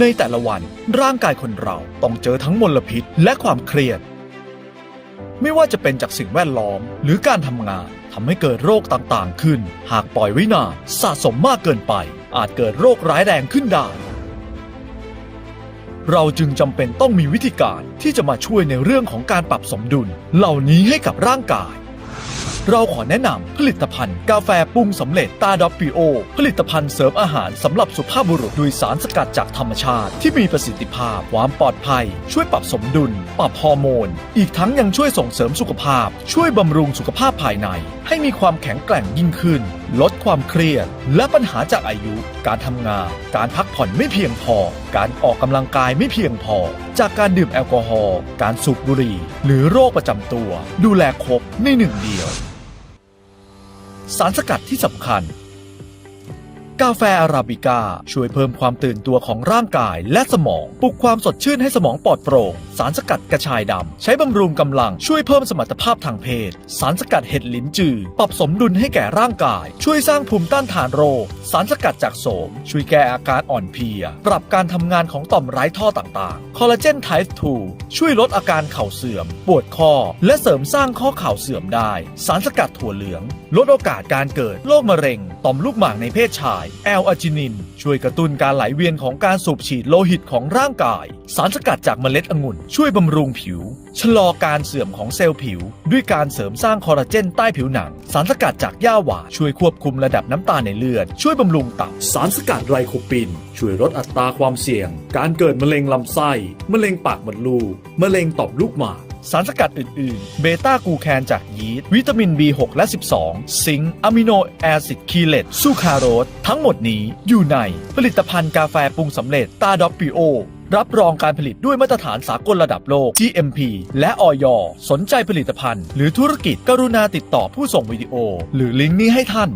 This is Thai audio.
ในแต่ละวันร่างกายคนเราต้องเจอทั้งมลพิษและความเครียด ไม่ว่าจะเป็นจากสิ่งแวดล้อมหรือการทำงานทำให้เกิดโรคต่างๆ ขึ้น หากปล่อยไว้นานสะสมมากเกินไป อาจเกิดโรคร้ายแรงขึ้นได้ เราจึงจำเป็นต้องมีวิธีการที่จะมาช่วยในเรื่องของการปรับสมดุล เหล่านี้ให้กับร่างกาย เราขอแนะนำผลิตภัณฑ์กาแฟปรุงสำเร็จตาดอปปิโอ ผลิตภัณฑ์เสริมอาหารสำหรับสุภาพบุรุษด้วยสารสกัดจากธรรมชาติ ที่มีประสิทธิภาพความปลอดภัย ช่วยปรับสมดุล ปรับฮอร์โมน อีกทั้งยังช่วยส่งเสริมสุขภาพ ช่วยบำรุงสุขภาพภายใน ให้มีความแข็งแกร่งยิ่งขึ้น ลดความเครียด และปัญหาจากอายุ การทำงาน การพักผ่อนไม่เพียงพอ การออกกำลังกายไม่เพียงพอ จากการดื่มแอลกอฮอล์การสูบบุหรี่ หรือโรคประจำตัว ดูแลครบในหนึ่งเดียว สารสกัดที่สำคัญ กาแฟอาราบิก้าช่วยเพิ่มความตื่นตัวของร่างกายและสมอง ปลุกความสดชื่นให้สมองปลอดโปร่ง สารสกัดกระชายดำ ใช้บำรุงกำลังช่วยเพิ่มสมรรถภาพทางเพศ สารสกัดเห็ดหลินจือ ปรับสมดุลให้แก่ร่างกาย ช่วยสร้างภูมิต้านทานโรค สารสกัดจากโสม ช่วยแก้อาการอ่อนเพลีย ปรับการทำงานของต่อมไร้ท่อต่างๆ คอลลาเจนไทป์2ช่วยลดอาการเข่าเสื่อม ปวดข้อ และเสริมสร้างข้อเข่าเสื่อมได้ สารสกัดถั่วเหลือง ลดโอกาสการเกิดโรคมะเร็ง ต่อมลูกหมากในเพศชายแอลอาจินิน ช่วยกระตุ้นการไหลเวียนของการสูบฉีดโลหิตของร่างกาย สารสกัดจากเมล็ดองุ่น ช่วยบำรุงผิว ชะลอการเสื่อมของเซลล์ผิว ด้วยการเสริมสร้างคอลลาเจนใต้ผิวหนัง สารสกัดจากหญ้าหวานช่วยควบคุมระดับน้ำตาลในเลือด ช่วยบำรุงตับ สารสกัดไรโคปิน ช่วยลดอัตราความเสี่ยง การเกิดมะเร็งลำไส้มะเร็งปากมดลูกมะเร็งต่อมลูกหมาก สารสกัดอื่น ๆ เบต้ากูแคนจากยีสต์วิตามิน B6 และ 12 ซิงค์อะมิโนแอซิดคีเลตซูคาโรสทั้งหมดนี้อยู่ในผลิตภัณฑ์กาแฟปรุงสำเร็จตาดอปปิโอรับรองการผลิตด้วยมาตรฐานสากลระดับโลก GMP และออยสนใจผลิตภัณฑ์ หรือธุรกิจกรุณาติดต่อผู้ส่งวิดีโอ หรือลิงก์นี้ให้ท่านค